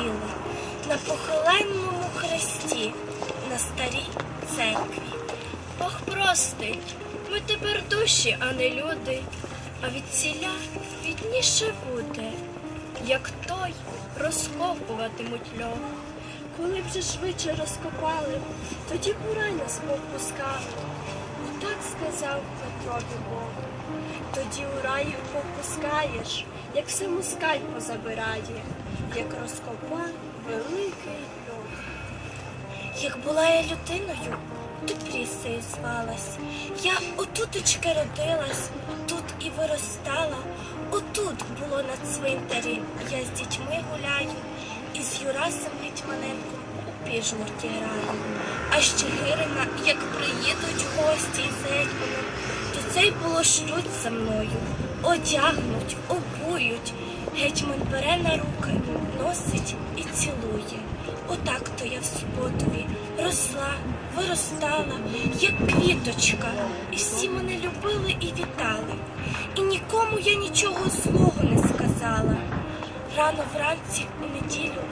сіли на похиленному хресті на старій церкві. Бог простить, ми тепер душі, а не люди, а від ціля відніше буде, як той розкопуватимуть льох. Коли б же швидше розкопали, тоді бурай нас попускали. Так сказав Петрові Бог. Тоді у рай попускаєш, як все москаль позабирає, як розкопав великий льох. Як була я людиною, то прісею звалась. Я отуточки родилась, тут і виростала. Отут було на цвинтарі. Я з дітьми гуляю, і з Юрасом Гетьманенком у піжмурті граю. А ще Гирина, як приїдуть гості з гетьманом, то цей було шлють за мною, одягнуть, обують. Гетьман бере на руки, носить і цілує. Отак то я в суботові росла, виростала, як квіточка, і всі мене любили і вітали. І нікому я нічого злого не сказала. Рано вранці у неділю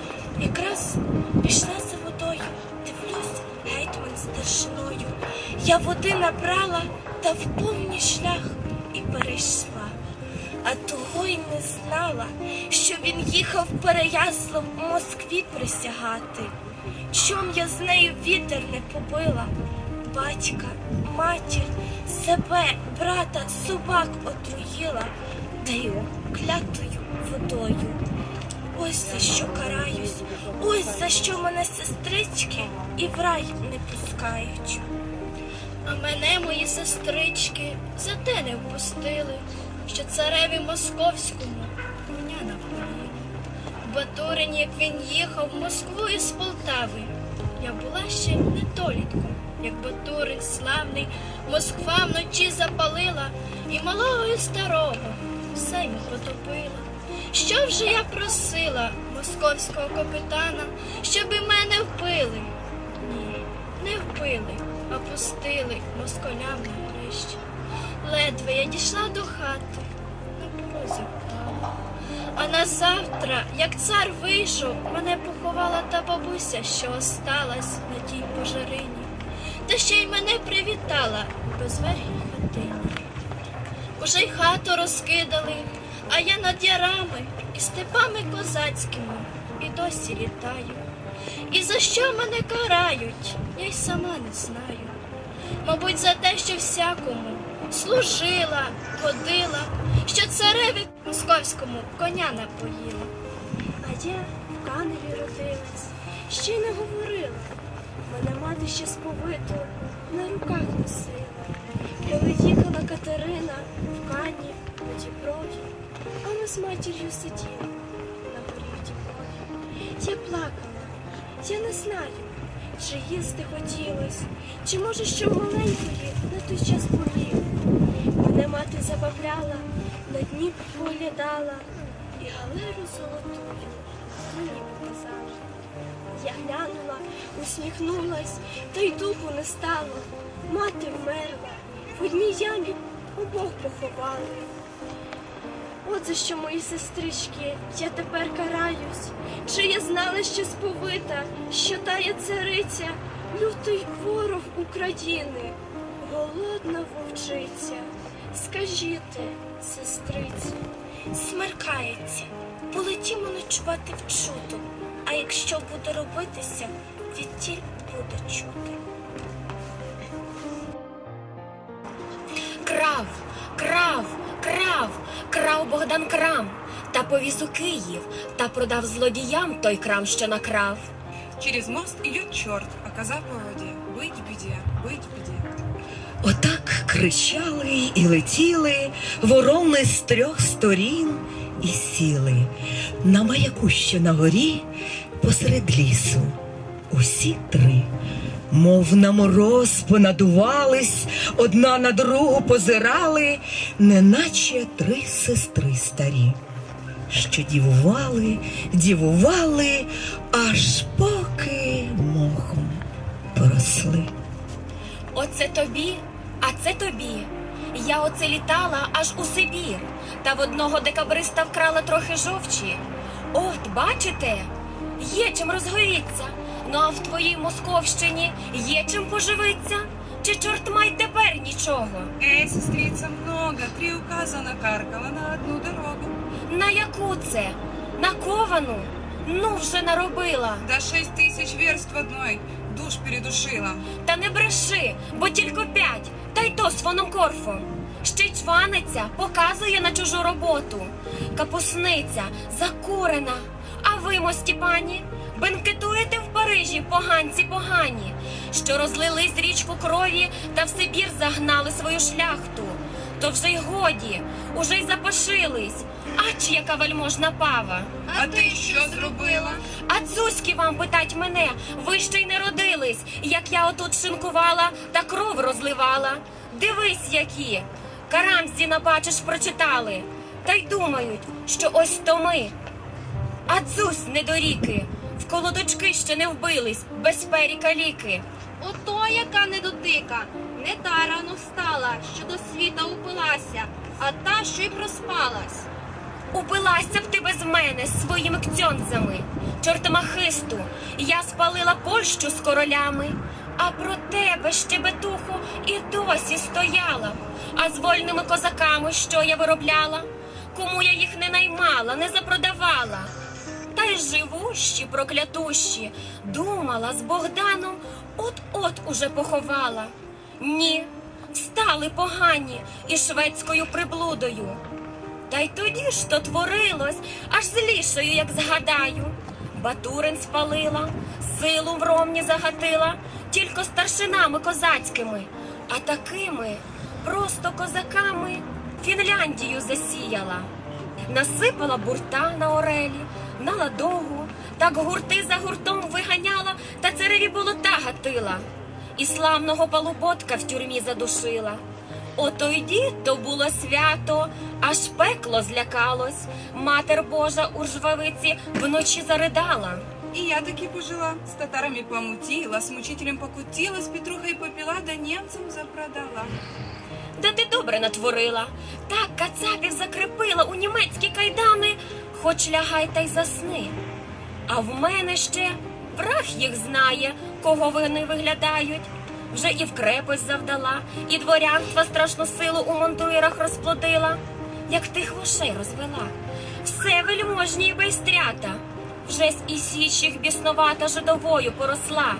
якраз пішла за водою, дивлюсь, гетьман старшиною. Я води набрала та в повний шлях і перейшла. А того й не знала, що він їхав Переяслав у Москві присягати. Чом я з нею вітер не побила, батька, матір, себе, брата, собак отруїла, та й клятою водою. Ось за що караюсь, ось за що мене сестрички і в рай не пускають. А мене мої сестрички за те не впустили, що цареві московському коня напоїли. Батурин, як він їхав в Москву із Полтави, я була ще недолітком, як Батурин славний, Москва вночі запалила і малого, і старого все й потопила. Що вже я просила московського капітана, щоби мене вбили? Ні, не вбили, а пустили москалям на грищі. Ледве я дійшла до хати, на порозі впала. А на завтра, як цар вийшов, мене поховала та бабуся, що осталась на тій пожарині, та ще й мене привітала у безверхій хатині. Уже й хату розкидали, а я над ярами і степами козацькими і досі літаю. І за що мене карають, я й сама не знаю. Мабуть, за те, що всякому служила, ходила, що цареві московському коня напоїла. А я в каневі родилась, ще й не говорила. Мене мати ще сповиту на руках носила. Коли їхала Катерина в кані у Діброві, а ми з матір'ю сиділи на горі в Діброві. Я плакала, я не знаю, чи їсти хотілось, чи може що маленької на той час болів. Мене мати забавляла, на дні поглядала і галеру золотую мені показала. Я глянула, усміхнулась, та й духу не стало. Мати вмерла, в одній ямі обох поховали. За що мої сестрички, я тепер караюсь. Чи я знала, що сповита, що тая цариця, лютий ворог України, голодна вовчиця. Скажіть, сестриці, смеркається, полетімо ночувати в чуду, а якщо буде робитися, відтіль буде чути. Крав, крав, крав, крав Богдан крам, та повіз у Київ, та продав злодіям той крам, що накрав. Через мост идет черт, а коза по воде. Быть беде, быть беде. Отак кричали і летіли ворони з трьох сторін і сіли на маяку, що на горі посеред лісу. Усі три, мов на мороз, понадувались, одна на другу позирали, неначе три сестри старі, що дівували, дівували, аж поки мохом поросли. Оце тобі, а це тобі. Я оце літала аж у Сибір, та в одного декабриста вкрала трохи жовчі. От, бачите, є чим розгоріться. Ну а в твоїй Московщині є чим поживиться? Чи чорт май тепер нічого? Эй, сестрица, много, три указа накаркала на одну дорогу. На яку це? На ковану? Ну вже наробила. Да шесть тысяч верст в одной, душ передушила. Та не бреши, бо тільки п'ять, та й то з фоном корфом. Ще й чваниться, показує на чужу роботу. Капусниця, закурена. А ви, мості пані, бенкетуєте в Парижі, поганці погані, що розлились річку крові та в Сибір загнали свою шляхту. То вже й годі, уже й запашились. Ач яка вельможна пава. А, ти що зробила? А дзузьки вам питать мене, ви ще й не родились, як я отут шинкувала та кров розливала. Дивись, які. Карамзі набачиш прочитали. Та й думають, що ось то ми. А дзусь недоріки, в колодочки ще не вбились, без періка ліки. Ото яка недотика, не та рано встала, що до світа упилася, а та, що й проспалась. Упилася б ти без мене своїми кцьонцями, чортомахисту, я спалила Польщу з королями, а про тебе, щебетуху, і досі стояла. А з вольними козаками, що я виробляла, кому я їх не наймала, не запродавала. Та й живущі, проклятущі, думала з Богданом, от-от уже поховала. Ні, встали погані і шведською приблудою. Та й тоді ж то творилось, аж злішою, як згадаю. Батурин спалила, силу в ромні загатила, тільки старшинами козацькими, а такими просто козаками Фінляндію засіяла. Насипала бурта на орелі, на ладогу, так гурти за гуртом виганяла та цареві болота гатила. І славного полуботка в тюрмі задушила. Ото й дід то було свято, аж пекло злякалось. Матер Божа у жвавиці вночі заридала. И я таки пожила, с татарами помутила, с мучителем покутила, с Петрухой попила, да немцам запродала. Да ти добре натворила. Так кацапів закрепила у німецькі кайдани, хоч лягай та й засни. А в мене ще враг їх знає, кого вони виглядають. Вже і в крепость завдала, і дворянства страшну силу у монтуєрах розплодила, як тих вошей розвела. Все вельможні й байстрята, вже з і січ їх біснувата жидовою поросла.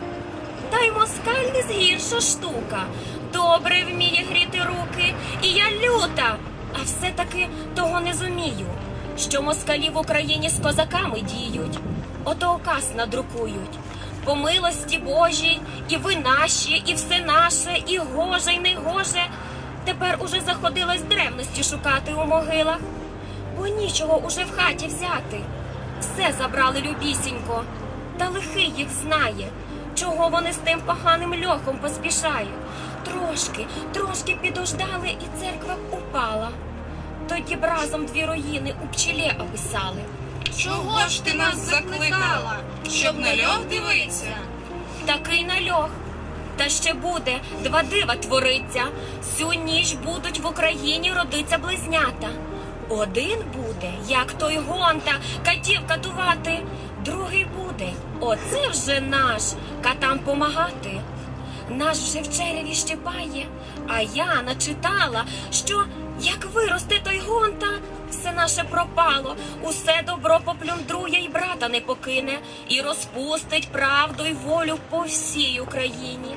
Та й москаль не згірша штука. Добре вміє гріти руки, і я люта, а все-таки того не зумію, що москалі в Україні з козаками діють, ото указ надрукують. По милості Божій, і ви наші, і все наше, і гоже, й не гоже. Тепер уже заходилось древності шукати у могилах, бо нічого уже в хаті взяти. Все забрали любісінько, та лихий їх знає, чого вони з тим поганим льохом поспішають. Трошки, трошки підождали, і церква упала. Тоді б разом дві руїни у пчелі описали. Чого ж ти нас закликала? Щоб на льох дивитися? Такий нальох. Та ще буде, два дива твориться. Сю ніч будуть в Україні родиться близнята. Один буде, як той гонта, катів катувати. Другий буде, оце вже наш, катам помагати. Наш вже в череві щепає, а я начитала, що як виросте той гонта, все наше пропало, усе добро поплюндрує і брата не покине, і розпустить правду й волю по всій Україні.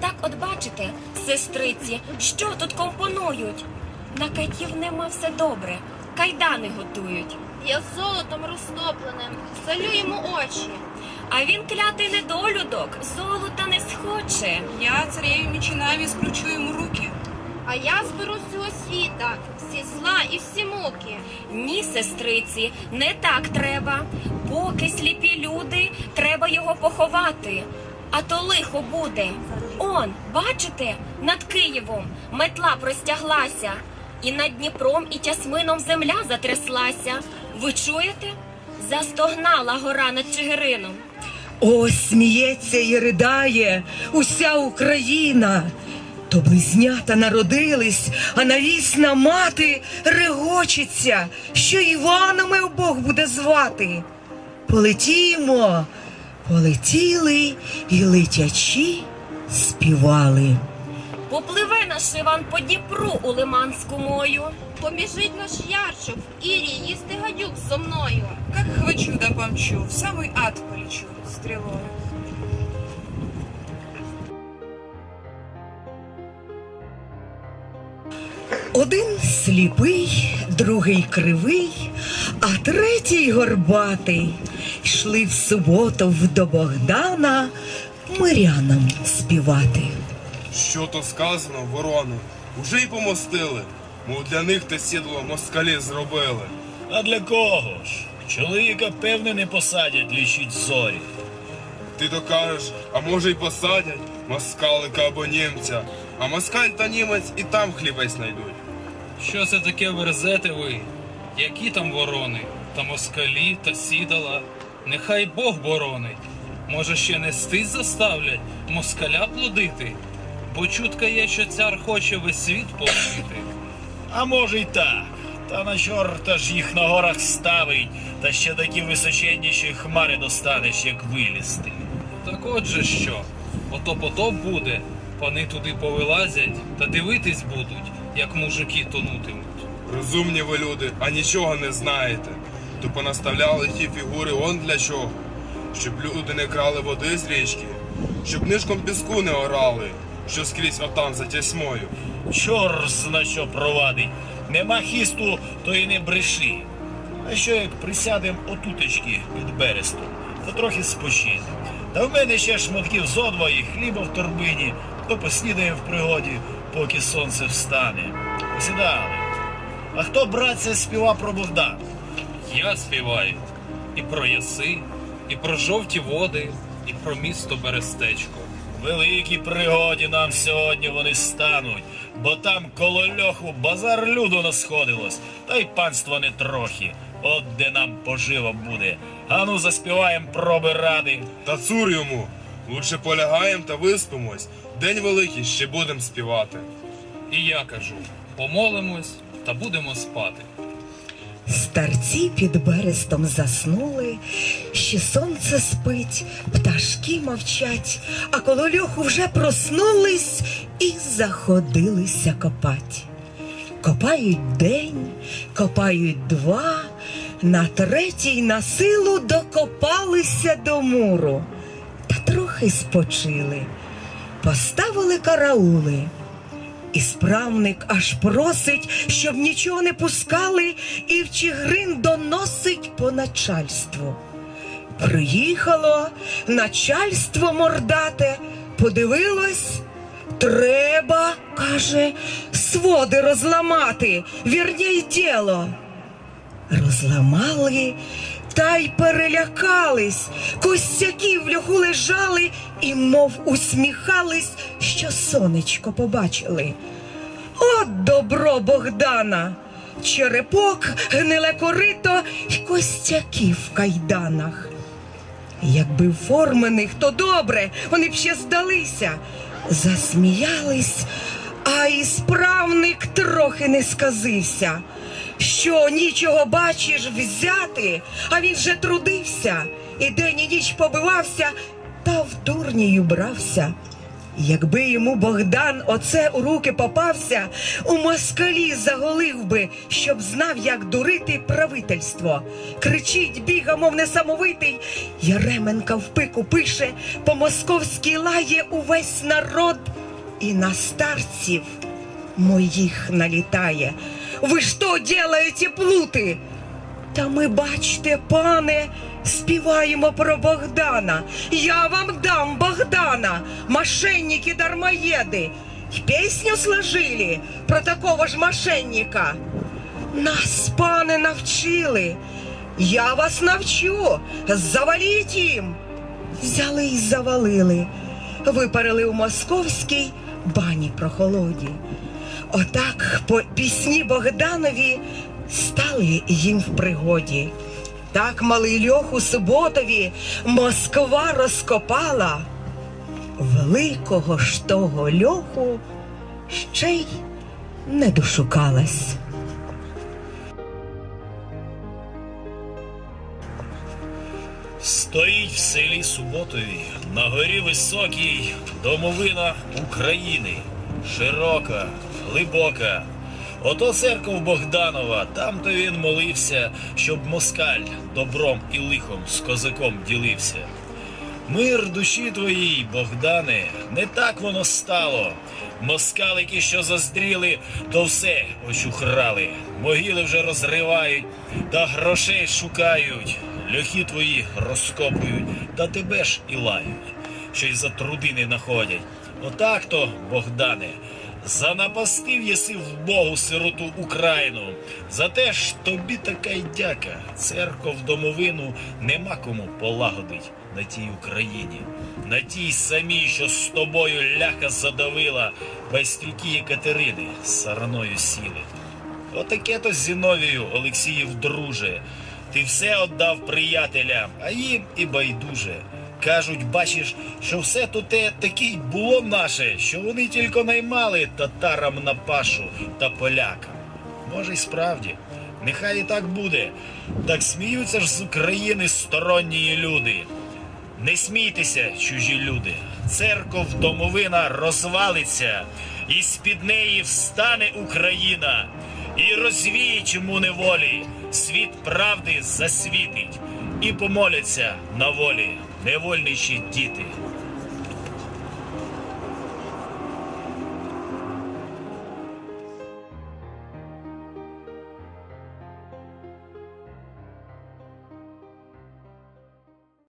Так, от бачите, сестриці, що тут компонують? На катів нема все добре, кайдани готують. Я золотом розтопленим, солю йому очі. А він клятий недолюдок, золота не схоче. Я цареві мечинами скручу йому руки. А я зберу з цього світа, всі зла і всі муки. Ні, сестриці, не так треба. Поки сліпі люди, треба його поховати. А то лихо буде. Он, бачите, над Києвом метла простяглася, і над Дніпром і Тясмином земля затряслася. Ви чуєте? Застогнала гора над Чигирином. Ось сміється і ридає уся Україна. То близнята народились, а навісна мати регочеться, що Іванами обох буде звати. Полетімо, полетіли і летячі співали. Попливе наш Іван по Дніпру у лиманську мою. Побіжить наш в Ірі їсти гадюк зо мною. Как хвачу да помчу, в самый ад полечу стрелой. Один сліпий, другий кривий, а третій горбатий. Йшли в суботу до Богдана мирянам співати. Що то сказано, ворони? Уже й помостили. Мов для них те сідло москалі зробили. А для кого ж? Чоловіка, певне, не посадять лічить зорі. Ти то кажеш, а може й посадять москалика або німця. А москаль та німець і там хлібець знайдуть. Що це таке верзете ви? Які там ворони? Та москалі, та сідала. Нехай Бог боронить. Може, ще нестись заставлять москаля плодити? Бо чутка є, що цар хоче весь світ полонити. А може й так. Та на чорта ж їх на горах ставить, та ще такі височенніші хмари достанеш, як вилізти. Так отже що? Ото потоп буде, пани туди повилазять та дивитись будуть, як мужики тонутимуть. Розумні ви люди, а нічого не знаєте. То понаставляли ті фігури он для чого? Щоб люди не крали води з річки, щоб нишком піску не орали, що скрізь отам за тясьмою. Чор зна що провадить. Нема хісту, то й не бреши. А що як присядем отутечки під берестом, то трохи спочинем. Та в мене ще шматків зо і хліба в торбині, то поснідаємо в пригоді, поки сонце встане. Посідали. А хто, братця, співа про Богдана? Я співаю і про яси, і про жовті води, і про місто Берестечко. Великій пригоді нам сьогодні вони стануть, бо там коло льоху базар люду насходилось, та й панство не трохи. От де нам пожива буде. Ану заспіваєм проби ради. Та цур йому. Лучше полягаєм та виспимось. День великий ще будем співати. І я кажу: помолимось та будемо спати. Старці під берестом заснули, ще сонце спить, пташки мовчать, а коло льоху вже проснулись і заходилися копать. Копають день, копають два, на третій на силу докопалися до муру. Та трохи спочили, поставили караули. І справник аж просить, щоб нічого не пускали, і в Чигирин доносить по начальству. Приїхало начальство мордате, подивилось, треба, каже, своди розламати, вірній діло. Розламали та й перелякались, костяки в льоху лежали і мов усміхались, що сонечко побачили. От добро Богдана! Черепок, гниле корито й костяки в кайданах. Якби формених, то добре, вони б ще здалися. Засміялись, а і справник трохи не сказився. Що нічого бачиш взяти, а він же трудився, і день і ніч побивався, та в дурнію брався. Якби йому Богдан оце у руки попався, у москалі заголив би, щоб знав, як дурити правительство. Кричить, біга, мов несамовитий. Яременка в пику пише, по московській лає увесь народ і на старців моїх налітає. Ви що делаєте, плути? Та ми, бачте, пане, співаємо про Богдана. Я вам дам Богдана, мошенники дармоеды. И песню сложили про такого ж мошенника. Нас, пане, навчили. Я вас навчу. Заваліть їм. Взяли і завалили. Випарили у московській бані прохолоді. Отак по пісні Богданові стали їм в пригоді. Так малий льох у суботові Москва розкопала. Великого ж того льоху ще й не дошукалась. Стоїть в селі Суботові на горі високій домовина України. Широка, глибока. Ото церков Богданова, там то він молився, щоб москаль добром і лихом з козаком ділився. Мир душі твоїй, Богдане, не так воно стало. Москалики, що заздріли, то все очухрали. Могили вже розривають, та грошей шукають. Льохи твої розкопують, та тебе ж і лають, що й за труди не находять. Отак то, Богдане, занапастив єси в Богу сироту Україну. За те ж тобі така й дяка. Церков домовину нема кому полагодить на тій Україні, на тій самій, що з тобою ляха задавила, байстрюки Екатерини сараною сіли. Отаке то Зіновію, Олексіїв друже. Ти все отдав приятелям, а їм і байдуже. Кажуть, бачиш, що все то те таке й було наше, що вони тільки наймали татарам на пашу та полякам. Може, й справді, нехай і так буде. Так сміються ж з України сторонні люди. Не смійтеся, чужі люди. Церков домовина розвалиться, і з-під неї встане Україна, і розвіє чому неволі, світ правди засвітить, і помоляться на волі невольничі діти.